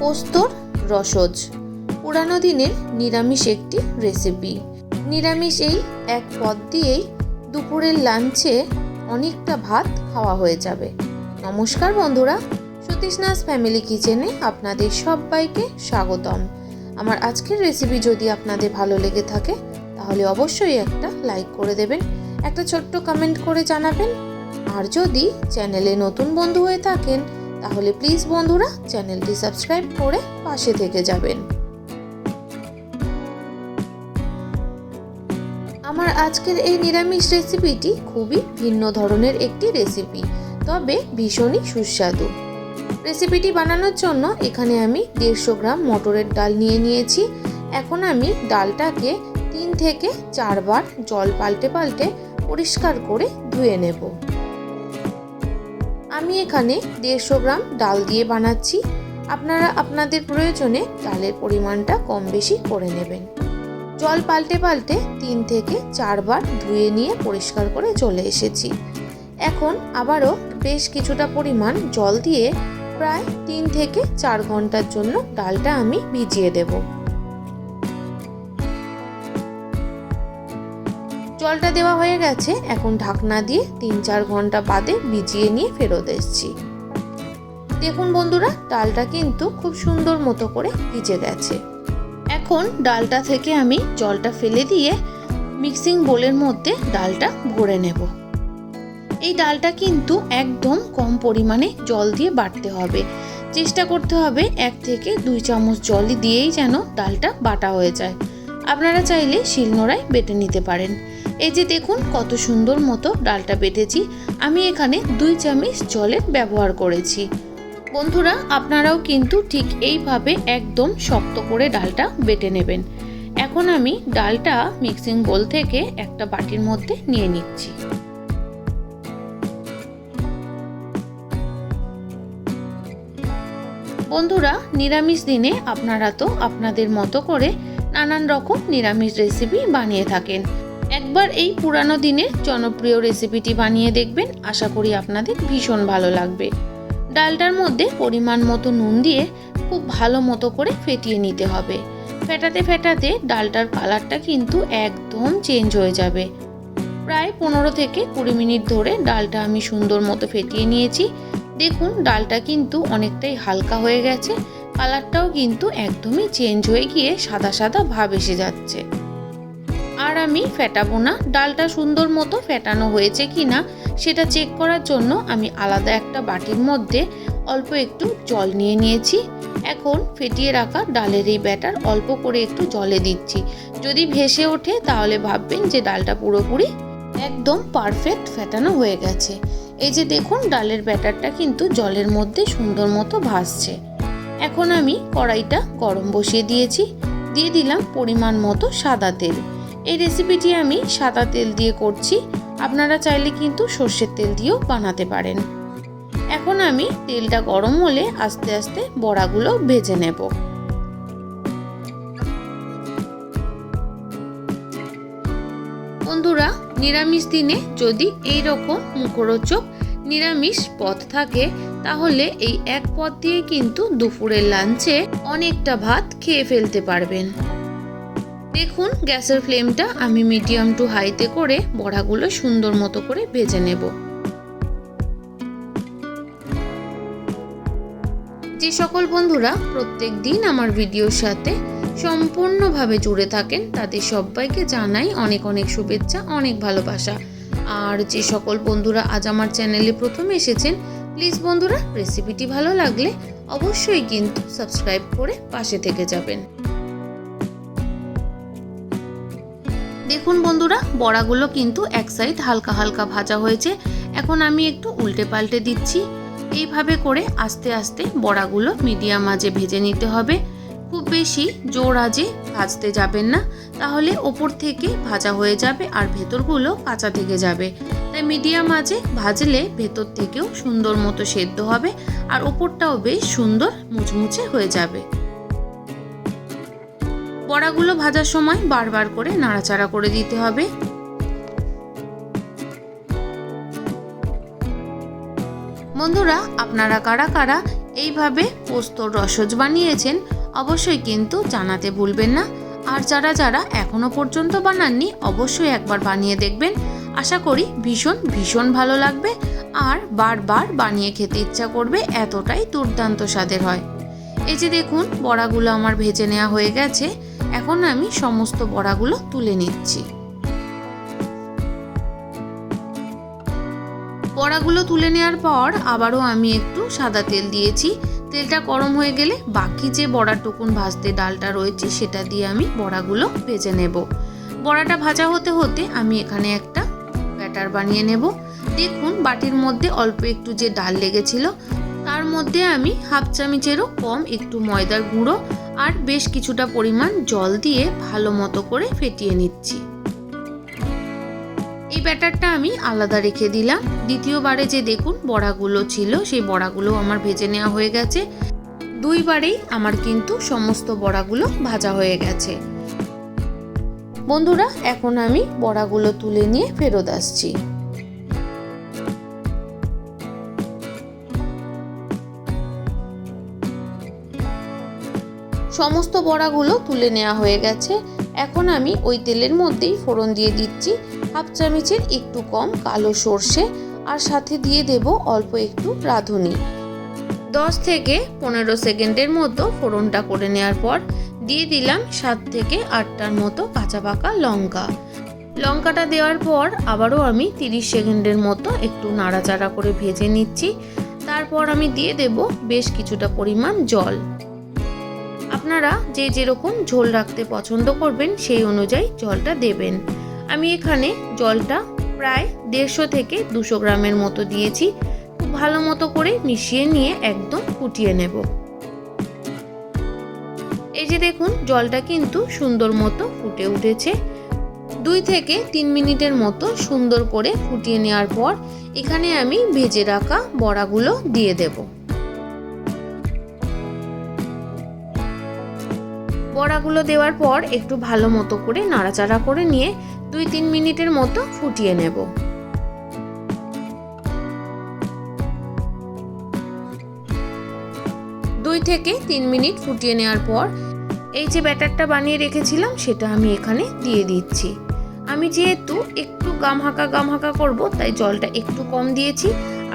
পোস্তর রসজ। পুরানো দিনের নিরামিষ একটি রেসিপি নিরামিষ এই এক পদ দিয়েই দুপুরের লাঞ্চে অনেকটা ভাত খাওয়া হয়ে যাবে। নমস্কার বন্ধুরা সতীশনাথ ফ্যামিলি কিচেনে আপনাদের সবাইকে স্বাগতম। আমার আজকের রেসিপি যদি আপনাদের ভালো লেগে থাকে, তাহলে অবশ্যই একটা লাইক করে দেবেন, একটা ছোট্ট কমেন্ট করে জানাবেন। আর যদি চ্যানেলে নতুন বন্ধু হয়ে থাকেন তাহলে প্লিজ বন্ধুরা চ্যানেলটি সাবস্ক্রাইব করে পাশে থেকে যাবেন। আমার আজকের এই নিরামিষ রেসিপিটি খুবই ভিন্ন ধরনের একটি রেসিপি তবে ভীষণই সুস্বাদু। রেসিপিটি বানানোর জন্য এখানে আমি দেড়শো গ্রাম মটরের ডাল নিয়ে নিয়েছি। এখন আমি ডালটাকে তিন থেকে চারবার জল পাল্টে পাল্টে পরিষ্কার করে ধুয়ে নেব। আমি এখানে দেড়শো গ্রাম ডাল দিয়ে বানাচ্ছি। আপনারা আপনাদের প্রয়োজনে ডালের পরিমাণটা কম বেশি করে নেবেন। জল পাল্টে পাল্টে তিন থেকে চারবার ধুয়ে নিয়ে পরিষ্কার করে চলে এসেছি। এখন আবারও বেশ কিছুটা পরিমাণ জল দিয়ে প্রায় তিন থেকে চার ঘণ্টার জন্য ডালটা আমি ভিজিয়ে দেব। জলটা দেওয়া হয়ে গেছে, এখন ঢাকনা দিয়ে তিন চার ঘণ্টা বাদে ভিজিয়ে নিয়ে ফেরত এসছি। দেখুন বন্ধুরা, ডালটা কিন্তু খুব সুন্দর মতো করে ভিজে গেছে। এখন ডালটা থেকে আমি জলটা ফেলে দিয়ে মিক্সিং বোলের মধ্যে ডালটা ভরে নেব। এই ডালটা কিন্তু একদম কম পরিমাণে জল দিয়ে বাটতে হবে। চেষ্টা করতে হবে এক থেকে দুই চামচ জলই দিয়েই যেন ডালটা বাটা হয়ে যায়। আপনারা চাইলে শিলনোড়ায় বেটে নিতে পারেন। এই যে দেখুন, কত সুন্দর মতো ডালটা বেটেছি। আমি এখানে দুই চামচ জলের ব্যবহার করেছি। বন্ধুরা, আপনারাও কিন্তু ঠিক এইভাবে একদম শক্ত করে ডালটা বেটে নেবেন। এখন আমি ডালটা মিক্সিং বোল থেকে একটা বাটির মধ্যে নিয়ে নিচ্ছি। বন্ধুরা, নিরামিষ দিনে আপনারা তো আপনাদের মতো করে নানান রকম নিরামিষ রেসিপি বানিয়ে থাকেন। একবার এই পুরানো দিনের জনপ্রিয় রেসিপিটি বানিয়ে দেখবেন, আশা করি আপনাদের ভীষণ ভালো লাগবে। ডালটার মধ্যে পরিমাণ মতো নুন দিয়ে খুব ভালো মতো করে ফেটিয়ে নিতে হবে। ফেটাতে ফেটাতে ডালটার কালারটা কিন্তু একদম চেঞ্জ হয়ে যাবে। প্রায় পনেরো থেকে কুড়ি মিনিট ধরে ডালটা আমি সুন্দর মতো ফেটিয়ে নিয়েছি। দেখুন, ডালটা কিন্তু অনেকটাই হালকা হয়ে গেছে। কালারটাও কিন্তু একদমই চেঞ্জ হয়ে গিয়ে সাদা সাদা ভাব এসে যাচ্ছে। আর আমি ফেটাবো না। ডালটা সুন্দর মতো ফেটানো হয়েছে কি না সেটা চেক করার জন্য আমি আলাদা একটা বাটির মধ্যে অল্প একটু জল নিয়ে নিয়েছি। এখন ফেটিয়ে রাখা ডালের এই ব্যাটার অল্প করে একটু জলে দিচ্ছি। যদি ভেসে ওঠে তাহলে ভাববেন যে ডালটা পুরোপুরি একদম পারফেক্ট ফেটানো হয়ে গেছে। এই যে দেখুন, ডালের ব্যাটারটা কিন্তু জলের মধ্যে সুন্দর মতো ভাসছে। এখন আমি কড়াইটা গরম বসিয়ে দিয়েছি। দিয়ে দিলাম পরিমাণ মতো সাদা তেল। এই রেসিপিটি আমি সাদা তেল দিয়ে করছি। আপনারা চাইলে কিন্তু সর্ষের তেল দিয়েও বানাতে পারেন। এখন আমি তেলটা গরম হলে আস্তে আস্তে বড়াগুলো ভেজে নেব। বন্ধুরা, নিরামিষ দিনে যদি এই রকম মুখরোচক নিরামিষ পদ থাকে, তাহলে এই এক পদ দিয়ে কিন্তু দুপুরের লাঞ্চে অনেকটা ভাত খেয়ে ফেলতে পারবেন। দেখুন, গ্যাসের ফ্লেমটা আমি মিডিয়াম টু হাইতে করে বড়াগুলো সুন্দর মতো করে ভেজে নেব। যে সকল বন্ধুরা প্রত্যেক দিন আমার ভিডিওর সাথে সম্পূর্ণভাবে জুড়ে থাকেন, তাদের সবাইকে জানাই অনেক অনেক শুভেচ্ছা, অনেক ভালোবাসা। আর যে সকল বন্ধুরা আজ আমার চ্যানেলে প্রথম এসেছেন প্লিজ বন্ধুরা রেসিপিটি ভালো লাগলে অবশ্যই কিন্তু সাবস্ক্রাইব করে পাশে থেকে যাবেন। দেখুন বন্ধুরা, বড়াগুলো কিন্তু এক সাইড হালকা হালকা ভাজা হয়েছে। এখন আমি একটু উল্টে পাল্টে দিচ্ছি। এইভাবে করে আস্তে আস্তে বড়াগুলো মিডিয়াম আজে ভেজে নিতে হবে। খুব বেশি জোর আজে ভাজতে যাবেন না। তাহলে ওপর থেকে ভাজা হয়ে যাবে আর ভেতরগুলো কাঁচা থেকে যাবে। তাই মিডিয়াম আজে ভাজলে ভেতর থেকেও সুন্দর মতো সেদ্ধ হবে আর ওপরটাও বেশ সুন্দর মুচমুচে হয়ে যাবে। বড়াগুলো ভাজার সময় বারবার করে নাড়াচাড়া করে দিতে হবে। বন্ধুরা, আপনারা কারা কারা এইভাবে পোস্তর রসজ বানিয়েছেন অবশ্যই কিন্তু জানাতে ভুলবেন না। আর যারা যারা এখনও পর্যন্ত বানাননি, অবশ্যই একবার বানিয়ে দেখবেন। আশা করি ভীষণ ভীষণ ভালো লাগবে। আর বারবার বানিয়ে খেতে ইচ্ছা করবে, এতটাই দুর্দান্ত স্বাদের হয়। এই যে দেখুন, বড়াগুলো আমার ভেজে নেওয়া হয়ে গেছে। এখন আমি সমস্ত বড়াগুলো তুলে নিচ্ছি। বড়াগুলো তুলে নেওয়ার পর আবারও আমি একটু সাদা তেল দিয়েছি। তেলটা গরম হয়ে গেলে বাকি যে বড়ার টুকুন ভাজতে ডালটা রয়েছে, সেটা দিয়ে আমি বড়াগুলো ভেজে নেব। বড়াটা ভাজা হতে হতে আমি এখানে একটা ব্যাটার বানিয়ে নেব। দেখুন, বাটির মধ্যে অল্প একটু যে ডাল লেগেছিল, তার মধ্যে আমি হাফ চামচেরও কম একটু ময়দার গুঁড়ো আর বেশ কিছুটা পরিমাণ জল দিয়ে ভালো মতো করে ফেটিয়ে নিচ্ছি। এই ব্যাটারটা আমি আলাদা রেখে দিলাম। দ্বিতীয়বারে যে দেখুন বড়াগুলো ছিল, সেই বড়াগুলো আমার ভেজে নেওয়া হয়ে গেছে। দুইবারেই আমার কিন্তু সমস্ত বড়াগুলো ভাজা হয়ে গেছে। বন্ধুরা, এখন আমি বড়াগুলো তুলে নিয়ে ফেরত আসছি। সমস্ত বড়াগুলো তুলে নেওয়া হয়ে গেছে। এখন আমি ওই তেলের মধ্যেই ফোড়ন দিয়ে দিচ্ছি। হাফ চামচের একটু কম কালো সর্ষে আর সাথে দিয়ে দেব অল্প একটু রাঁধুনি। দশ থেকে পনেরো সেকেন্ডের মতো ফোড়নটা করে নেওয়ার পর দিয়ে দিলাম সাত থেকে আটটার মতো কাঁচা পাকা লঙ্কা। লঙ্কাটা দেওয়ার পর আবারও আমি তিরিশ সেকেন্ডের মতো একটু নাড়াচাড়া করে ভেজে নিচ্ছি। তারপর আমি দিয়ে দেব বেশ কিছুটা পরিমাণ জল। আপনারা যে যেরকম ঝোল রাখতে পছন্দ করবেন সেই অনুযায়ী জলটা দেবেন। আমি এখানে জলটা প্রায় দেড়শো থেকে দুশো গ্রামের মতো দিয়েছি। খুব ভালো মতো করে মিশিয়ে নিয়ে একদম ফুটিয়ে নেব। এই যে দেখুন, জলটা কিন্তু সুন্দর মতো ফুটে উঠেছে। দুই থেকে তিন মিনিটের মতো সুন্দর করে ফুটিয়ে নেওয়ার পর এখানে আমি ভেজে রাখা বড়াগুলো দিয়ে দেবো। বড়াগুলো দেওয়ার পর একটু ভালো মতো করে নাড়াচাড়া করে নিয়ে দুই তিন মিনিটের মতো ফুটিয়ে নেব। দুই থেকে তিন মিনিট ফুটিয়ে নেওয়ার পর এই যে ব্যাটারটা বানিয়ে রেখেছিলাম সেটা আমি এখানে দিয়ে দিচ্ছি। আমি যেহেতু একটু গাম হাঁকা গাম হাঁকা করব, তাই জলটা একটু কম দিয়েছি।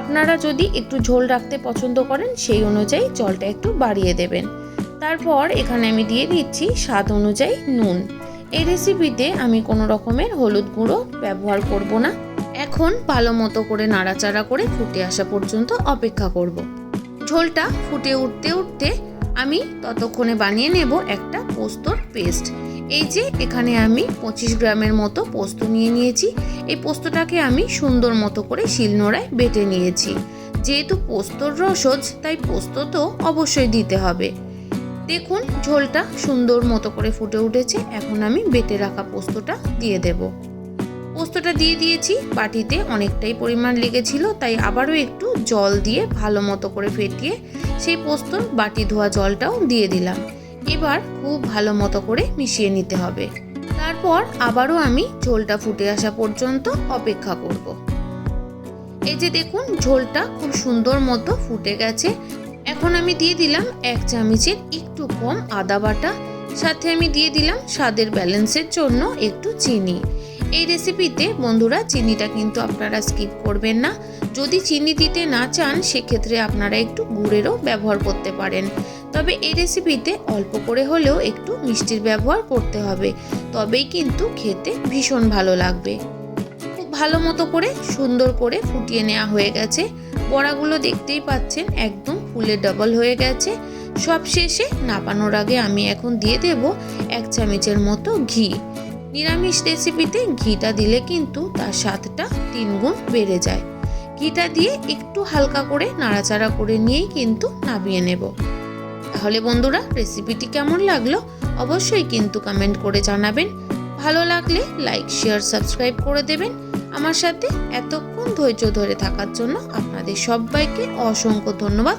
আপনারা যদি একটু ঝোল রাখতে পছন্দ করেন, সেই অনুযায়ী জলটা একটু বাড়িয়ে দেবেন। তারপর এখানে আমি দিয়ে দিচ্ছি স্বাদ অনুযায়ী নুন। এই রেসিপিতে আমি কোনো রকমের হলুদ গুঁড়ো ব্যবহার করব না। এখন ভালো মতো করে নাড়াচাড়া করে ফুটে আসা পর্যন্ত অপেক্ষা করব। ঝোলটা ফুটে উঠতে উঠতে আমি ততক্ষণে বানিয়ে নেব একটা পোস্তর পেস্ট। এই যে এখানে আমি পঁচিশ গ্রামের মতো পোস্ত নিয়ে নিয়েছি। এই পোস্তটাকে আমি সুন্দর মতো করে শিলনোড়ায় বেটে নিয়েছি। যেহেতু পোস্তর রসজ তাই পোস্ত তো অবশ্যই দিতে হবে। দেখুন, ঝোলটা সুন্দর মতো করে ফুটে উঠেছে। এখন আমি বেটে রাখা পোস্তটা দিয়ে দেব। পোস্তটা দিয়ে দিয়েছি, বাটিতে অনেকটাই পরিমাণ লেগেছিল, তাই আবারও একটু জল দিয়ে ভালো মতো করে ফেটিয়ে সেই পোস্তর বাটি ধোয়া জলটাও দিয়ে দিলাম। এবার খুব ভালো মতো করে মিশিয়ে নিতে হবে। তারপর আবারও আমি ঝোলটা ফুটে আসা পর্যন্ত অপেক্ষা করব। এই যে দেখুন, ঝোলটা খুব সুন্দর মতো ফুটে গেছে। এখন আমি দিয়ে দিলাম এক চামচের একটু কম আদা বাটা, সাথে আমি দিয়ে দিলাম স্বাদের ব্যালেন্সের জন্য একটু চিনি। এই রেসিপিতে বন্ধুরা চিনিটা কিন্তু আপনারা স্কিপ করবেন না। যদি চিনি দিতে না চান, সেক্ষেত্রে আপনারা একটু গুড়েরও ব্যবহার করতে পারেন। তবে এই রেসিপিতে অল্প করে হলেও একটু মিষ্টির ব্যবহার করতে হবে। তবেই কিন্তু খেতে ভীষণ ভালো লাগবে। খুব ভালো মতো করে সুন্দর করে ফুটিয়ে নেওয়া হয়ে গেছে। বড়াগুলো দেখতেই পাচ্ছেন, একদম ফুলে ডবল হয়ে গেছে। সব শেষে নাপানোর আগে আমি এখন দিয়ে দেব এক চামচের মতো ঘি। নিরামিষ রেসিপিতে ঘিটা দিলে কিন্তু তার স্বাদটা তিন গুণ বেড়ে যায়। ঘিটা দিয়ে একটু হালকা করে নাড়াচাড়া করে নিয়েই কিন্তু নামিয়ে নেব। তাহলে বন্ধুরা রেসিপিটি কেমন লাগল? অবশ্যই কিন্তু কমেন্ট করে জানাবেন। ভালো লাগলে লাইক শেয়ার সাবস্ক্রাইব করে দেবেন। আমার সাথে এতক্ষণ ধৈর্য ধরে থাকার জন্য আপনাদের সবাইকে অসংখ্য ধন্যবাদ।